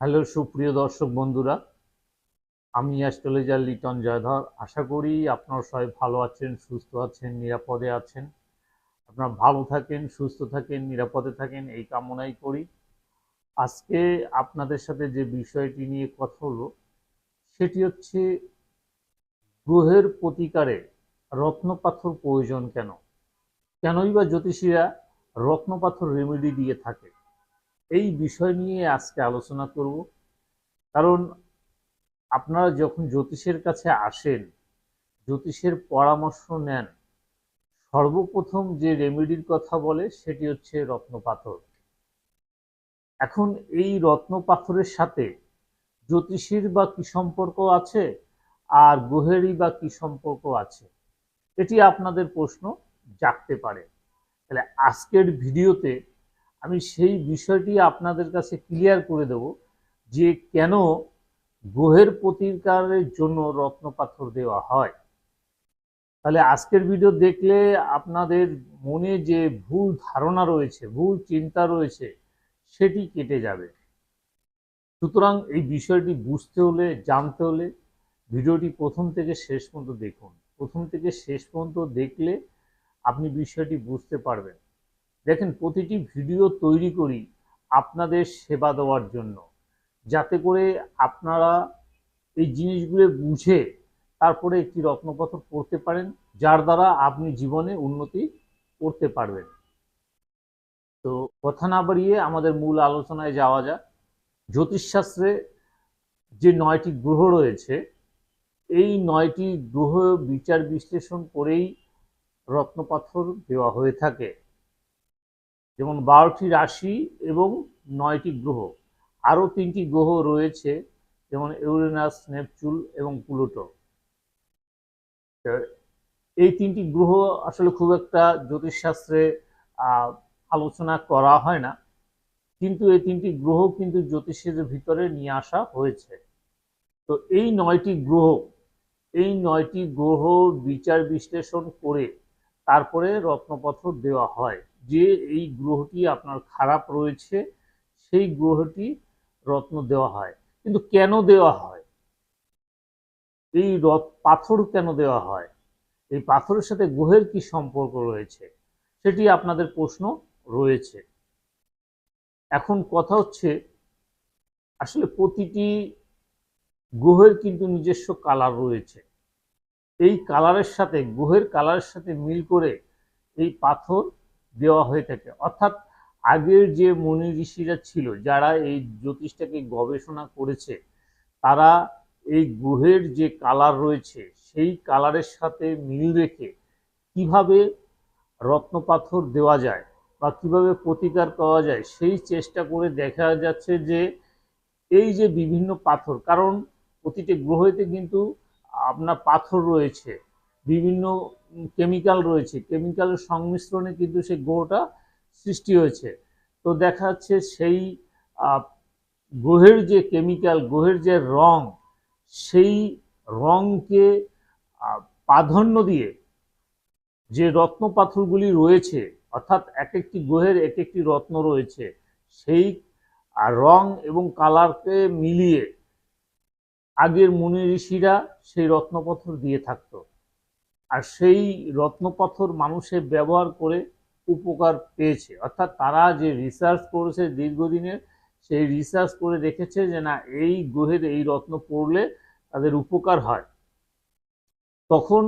Hello সুপ্রিয় দর্শক বন্ধুরা, আমি অ্যাস্ট্রোলজার লিটন জয়ধর। আশা করি আপনারা সবাই ভালো আছেন, সুস্থ আছেন, নিরাপদে আছেন। আপনারা ভালো থাকেন, সুস্থ থাকেন, নিরাপদে থাকেন, এই কামনাই করি। আজকে আপনাদের সাথে যে বিষয়টি নিয়ে কথা হলো, সেটি হচ্ছে গ্রহের প্রতিকারে রত্নপাথর প্রয়োজন কেন? কেনই বা জ্যোতিষীরা রত্নপাথর রেমেডি দিয়ে থাকে? এই বিষয় নিয়ে আজকে আলোচনা করব। কারণ আপনারা যখন জ্যোতিষের কাছে আসেন, জ্যোতিষের পরামর্শ নেন, সর্বপ্রথম যে রেমেডির কথা বলে সেটি হচ্ছে রত্নপাথর এখন এই রত্নপাথরের সাথে জ্যোতিষীর বা কি সম্পর্ক আছে? আর গ্রহেরই বা কি সম্পর্ক আছে? এটি আপনাদের প্রশ্ন জাগতে পারে। তাহলে আজকের ভিডিওতে আমি সেই বিষয়টি আপনাদের কাছে ক্লিয়ার করে দেব যে কেন গ্রহের প্রতিকারের জন্য রত্নপাথর দেওয়া হয়। তাহলে আজকের ভিডিও দেখলে আপনাদের মনে যে ভুল ধারণা রয়েছে, ভুল চিন্তা রয়েছে, সেটি কেটে যাবে। সুতরাং এই বিষয়টি বুঝতে হলে, জানতে হলে ভিডিওটি প্রথম থেকে শেষ পর্যন্ত দেখুন। প্রথম থেকে শেষ পর্যন্ত দেখলে আপনি বিষয়টি বুঝতে পারবেন। দেখেন, প্রতিটি ভিডিও তৈরি করি আপনাদের সেবা দেওয়ার জন্য। যাতে করে আপনারা এই জিনিসগুলো বুঝে তারপরে একটি রত্নপথর পড়তে পারেন, যার দ্বারা আপনি জীবনে উন্নতি করতে পারবেন। তো কথা না বাড়িয়ে আমাদের মূল আলোচনায় যাওয়া যাক। জ্যোতিষশাস্ত্রে যে নয়টি গ্রহ রয়েছে, এই নয়টি গ্রহ বিচার বিশ্লেষণ করেই রত্নপাথর দেওয়া হয়ে থাকে। যেমন বারোটি রাশি এবং নয়টি গ্রহ। আরও তিনটি গ্রহ রয়েছে, যেমন ইউরেনাস নেপচুল এবং প্লুটো। এই তিনটি গ্রহ আসলে খুব একটা জ্যোতিষশাস্ত্রে আলোচনা করা হয় না। কিন্তু এই তিনটি গ্রহ কিন্তু জ্যোতিষের ভিতরে নিয়ে আসা হয়েছে। তো এই নয়টি গ্রহ, এই নয়টি গ্রহ বিচার বিশ্লেষণ করে তারপরে রত্নপথর দেওয়া হয়। যে এই গ্রহটি আপনার খারাপ রয়েছে, সেই গ্রহটি রত্ন দেওয়া হয়। কিন্তু কেন দেওয়া হয়? এই রথ, পাথর কেন দেওয়া হয়? এই পাথরের সাথে গ্রহের কি সম্পর্ক রয়েছে? সেটি আপনাদের প্রশ্ন রয়েছে। এখন কথা হচ্ছে, আসলে প্রতিটি গ্রহের কিন্তু নিজস্ব কালার রয়েছে। এই কালারের সাথে, গ্রহের কালারের সাথে মিল করে এই পাথর দেওয়া হয়ে থাকে। অর্থাৎ আগের যে মনি ঋষিরা ছিল, যারা এই জ্যোতিষটাকে গবেষণা করেছে, তারা এই গ্রহের যে কালার রয়েছে, সেই কালারের সাথে মিল রেখে কীভাবে রত্নপাথর দেওয়া যায় বা কীভাবে প্রতিকার পাওয়া যায়, সেই চেষ্টা করে দেখা যাচ্ছে যে এই যে বিভিন্ন পাথর, কারণ প্রতিটি গ্রহেতে কিন্তু আপনার পাথর রয়েছে। বিভিন্ন কেমিক্যাল রয়েছে। কেমিক্যালের সংমিশ্রণে কিন্তু সেই গ্রহটা সৃষ্টি হয়েছে। তো দেখা যাচ্ছে সেই গ্রহের যে কেমিক্যাল, গ্রহের যে রং, সেই রংকে প্রাধান্য দিয়ে যে রত্ন পাথরগুলি রয়েছে, অর্থাৎ এক একটি গ্রহের এক একটি রত্ন রয়েছে, সেই রং এবং কালারকে মিলিয়ে আগের মুনি ঋষিরা সেই রত্নপাথর দিয়ে থাকতো। আর সেই রত্নপাথর মানুষের ব্যবহার করে উপকার পেয়েছে। অর্থাৎ তারা যে রিসার্চ করেছে দীর্ঘদিনের, সেই রিসার্চ করে দেখেছে যে না, এই গ্রহের এই রত্ন পড়লে তাদের উপকার হয়। তখন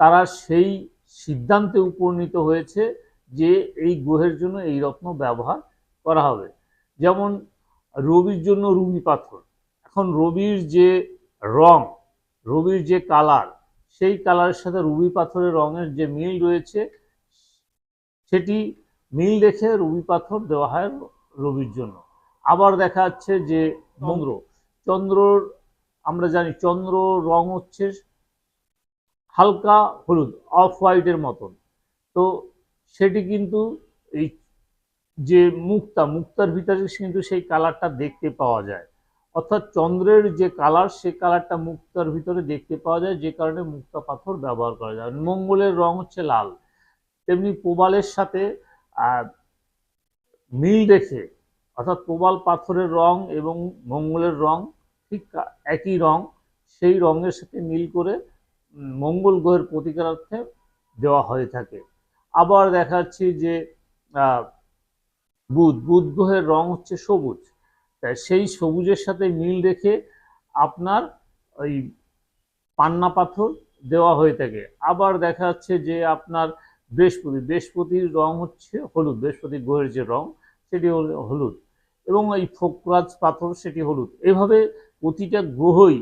তারা সেই সিদ্ধান্তে উপনীত হয়েছে যে এই গ্রহের জন্য এই রত্ন ব্যবহার করা হবে। যেমন রবির জন্য রুবি পাথর। এখন রবির যে রং, রবির যে কালার সেই কালারের সাথে রুবি পাথরের রঙের যে মিল রয়েছে, সেটি মিল রেখে রুবি পাথর দেওয়া হয় রবির জন্য। আবার দেখা যাচ্ছে যে চন্দ্র, চন্দ্রর, আমরা জানি চন্দ্র রং হচ্ছে হালকা হলুদ, অফ হোয়াইটের মতন। তো সেটি কিন্তু এই যে মুক্তা, মুক্তার ভিতরে কিন্তু সেই কালারটা দেখতে পাওয়া যায়। অর্থাৎ চন্দ্রের যে কালার সে কালারটা মুক্তার ভিতরে দেখতে পাওয়া যায়, যে কারণে মুক্তা পাথর ব্যবহার করা যায়। মঙ্গলের রং হচ্ছে লাল। তেমনি প্রবালের সাথে মিল রেখে, অর্থাৎ প্রবাল পাথরের রং এবং মঙ্গলের রং ঠিক একই রং, সেই রঙের সাথে মিল করে মঙ্গল গ্রহের প্রতিকারার্থে দেওয়া হয়ে থাকে। আবার দেখাচ্ছি যে বুধ বুধ গ্রহের রং হচ্ছে সবুজ। তাই সেই সবুজের সাথে মিল রেখে আপনার ওই পান্না পাথর দেওয়া হয়ে থাকে। আবার দেখা যাচ্ছে যে আপনার বৃহস্পতি, বৃহস্পতির রং হচ্ছে হলুদ, বৃহস্পতি গ্রহের যে রং সেটি হল হলুদ এবং এই ফোকরাজ পাথর সেটি হলুদ। এভাবে প্রতিটা গ্রহই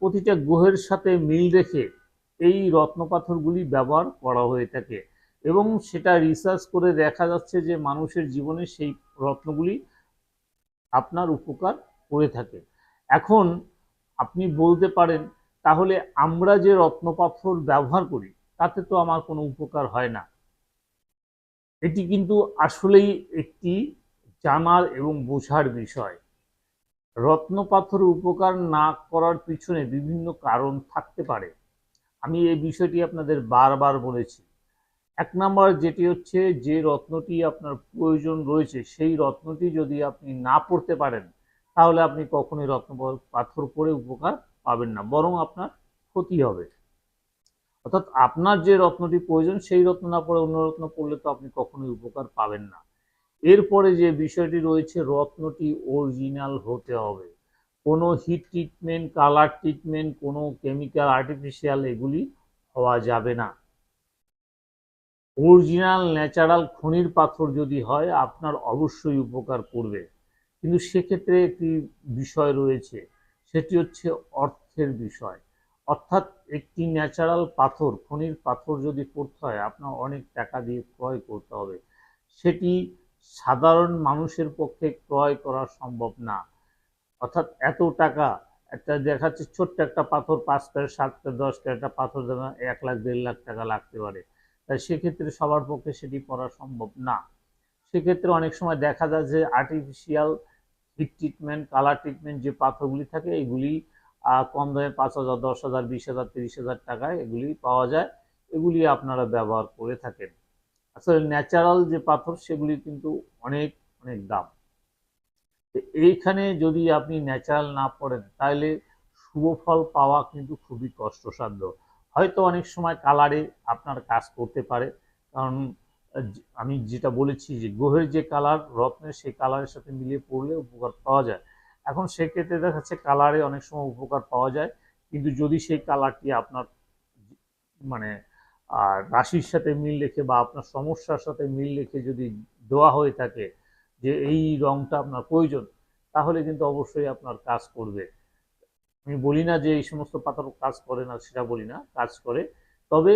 প্রতিটা গ্রহের সাথে মিল রেখে এই রত্ন পাথরগুলি ব্যবহার করা হয়ে থাকে এবং সেটা রিসার্চ করে দেখা যাচ্ছে যে মানুষের জীবনে সেই রত্নগুলি আপনার উপকার করে থাকে। এখন আপনি বলতে পারেন, তাহলে আমরা যে রত্নপাথর ব্যবহার করি, তাতে তো আমার কোনো উপকার হয় না। এটি কিন্তু আসলেই একটি জানার এবং বোঝার বিষয়। রত্নপাথর উপকার না করার পিছনে বিভিন্ন কারণ থাকতে পারে। আমি এই বিষয়টি আপনাদের বারবার বলেছি। এক নম্বর যেটি হচ্ছে যে রত্নটি আপনার প্রয়োজন রয়েছে, সেই রত্নটি যদি আপনি না পড়তে পারেন, তাহলে আপনি কখনোই রত্ন পাথর পরে উপকার পাবেন না, বরং আপনার ক্ষতি হবে। অর্থাৎ আপনার যে রত্নটি প্রয়োজন, সেই রত্ন না পড়ে অন্য রত্ন পড়লে তো আপনি কখনোই উপকার পাবেন না। এরপরে যে বিষয়টি রয়েছে, রত্নটি অরিজিনাল হতে হবে। কোনো হিট ট্রিটমেন্ট কালার ট্রিটমেন্ট কোনো কেমিক্যাল আর্টিফিশিয়াল এগুলি হওয়া যাবে না। অরিজিনাল ন্যাচারাল খনির পাথর যদি হয়, আপনার অবশ্যই উপকার করবে। কিন্তু সেক্ষেত্রে একটি বিষয় রয়েছে, সেটি হচ্ছে অর্থের বিষয়। অর্থাৎ একটি ন্যাচারাল পাথর, খনির পাথর যদি করতে হয়, আপনার অনেক টাকা দিয়ে ক্রয় করতে হবে। সেটি সাধারণ মানুষের পক্ষে ক্রয় করা সম্ভব না। অর্থাৎ এত টাকা, একটা দেখাচ্ছে ছোট্ট একটা পাথর পাঁচ ক্যারেট সাত ক্যারেট দশ ক্যারেট একটা পাথর দেওয়া এক লাখ, দেড় লাখ টাকা লাগতে পারে। তাই সেক্ষেত্রে সবার পক্ষে সেটি করা সম্ভব না। সেক্ষেত্রে অনেক সময় দেখা যায় যে artificial heat treatment colour treatment যে পাথরগুলি থাকে, এগুলি কম দামে পাঁচ হাজার, দশ হাজার, বিশ হাজার, তিরিশ হাজার টাকায় এগুলি পাওয়া যায়। এগুলি আপনারা ব্যবহার করে থাকেন। আসলে ন্যাচারাল যে পাথর সেগুলি কিন্তু অনেক অনেক দাম। এইখানে যদি আপনি ন্যাচারাল না পড়েন, তাহলে শুভ ফল পাওয়া কিন্তু খুবই কষ্টসাধ্য। হয়তো অনেক সময় কালারে আপনার কাজ করতে পারে। কারণ আমি যেটা বলেছি যে, গ্রহের যে কালার রত্নের সেই কালারের সাথে মিলিয়ে পড়লে উপকার পাওয়া যায়। এখন সেক্ষেত্রে দেখা যাচ্ছে কালারে অনেক সময় উপকার পাওয়া যায়। কিন্তু যদি সেই কালারটি আপনার মানে আর রাশির সাথে মিল রেখে বা আপনার সমস্যার সাথে মিল রেখে যদি দেওয়া হয়ে থাকে যে, এই রংটা আপনার প্রয়োজন, তাহলে কিন্তু অবশ্যই আপনার কাজ করবে। আমি বলি না যে এই সমস্ত পাথর কাজ করে না, সেটা বলি না, কাজ করে। তবে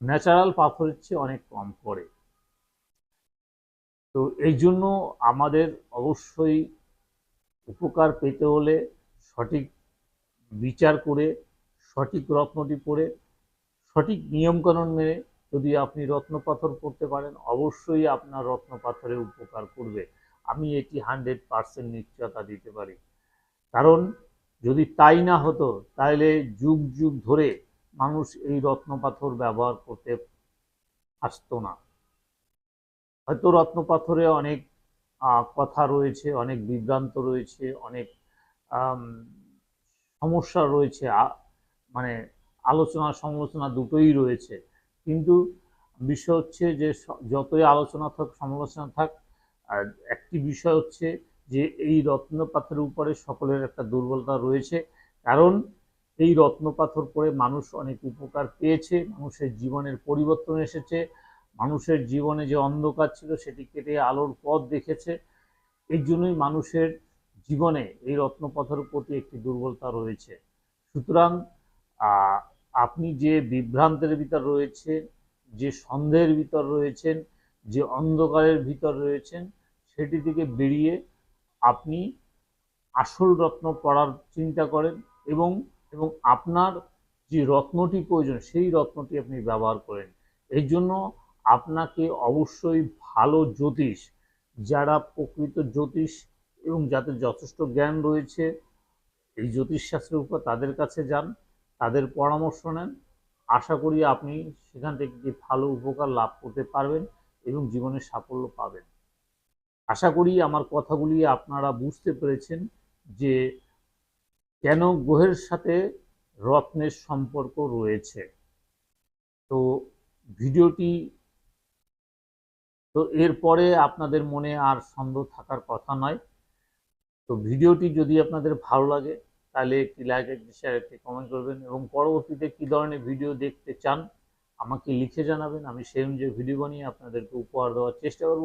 ন্যাচারাল পাথরের চেয়ে অনেক কম করে। তো এই জন্য আমাদের অবশ্যই উপকার পেতে হলে সঠিক বিচার করে, সঠিক রত্নটি পরে সঠিক নিয়মকানুন মেনে যদি আপনি রত্ন পাথর পড়তে পারেন, অবশ্যই আপনার রত্ন পাথরে উপকার করবে। আমি এটি হান্ড্রেড পার্সেন্ট নিশ্চয়তা দিতে পারি। কারণ যদি তাই না হতো, তাহলে যুগ যুগ ধরে মানুষ এই রত্ন পাথর ব্যবহার করতে আসতো না। হয়তো রত্ন পাথরে অনেক কথা রয়েছে, অনেক বিভ্রান্ত রয়েছে, অনেক সমস্যা রয়েছে মানে আলোচনা সমালোচনা দুটোই রয়েছে। কিন্তু বিষয় হচ্ছে যে যতই আলোচনা থাক, সমালোচনা থাক একটি বিষয় হচ্ছে যে এই রত্ন পাথরের উপরে সকলের একটা দুর্বলতা রয়েছে। কারণ এই রত্ন পাথর পরে মানুষ অনেক উপকার পেয়েছে, মানুষের জীবনের পরিবর্তন এসেছে, মানুষের জীবনে যে অন্ধকার ছিল সেটি কেটে আলোর পথ দেখেছে। এই জন্যই মানুষের জীবনে এই রত্ন পাথরের প্রতি একটি দুর্বলতা রয়েছে। সুতরাং আপনি যে বিভ্রান্তের ভিতর রয়েছে যে সন্দেহের ভিতর রয়েছেন, যে অন্ধকারের ভিতর রয়েছেন, সেটি থেকে বেরিয়ে আপনি আসল রত্ন পড়ার চিন্তা করেন এবং এবং আপনার যে রত্নটি প্রয়োজন, সেই রত্নটি আপনি ব্যবহার করেন। এই জন্য আপনাকে অবশ্যই ভালো জ্যোতিষ, যারা প্রকৃত জ্যোতিষ এবং যাদের যথেষ্ট জ্ঞান রয়েছে, এই জ্যোতিষশাস্ত্রের উপর তাদের কাছে যান, তাদের পরামর্শ নেন। আশা করি আপনি সেখান থেকে ভালো উপকার লাভ করতে পারবেন এবং জীবনে সাফল্য পাবেন। আশা করি আমার কথাগুলি আপনারা বুঝতে পেরেছেন যে কেন গ্রহের সাথে রত্নের সম্পর্ক রয়েছে। তো ভিডিওটি তো এরপরে আপনাদের মনে আর সন্দেহ থাকার কথা নয়। তো ভিডিওটি যদি আপনাদের ভালো লাগে, তাহলে একটি লাইক একটি শেয়ার একটি কমেন্ট করবেন এবং পরবর্তীতে কী ধরনের ভিডিও দেখতে চান আমাকে লিখে জানাবেন। আমি সেই অনুযায়ী ভিডিও বানিয়ে আপনাদেরকে উপহার দেওয়ার চেষ্টা করব।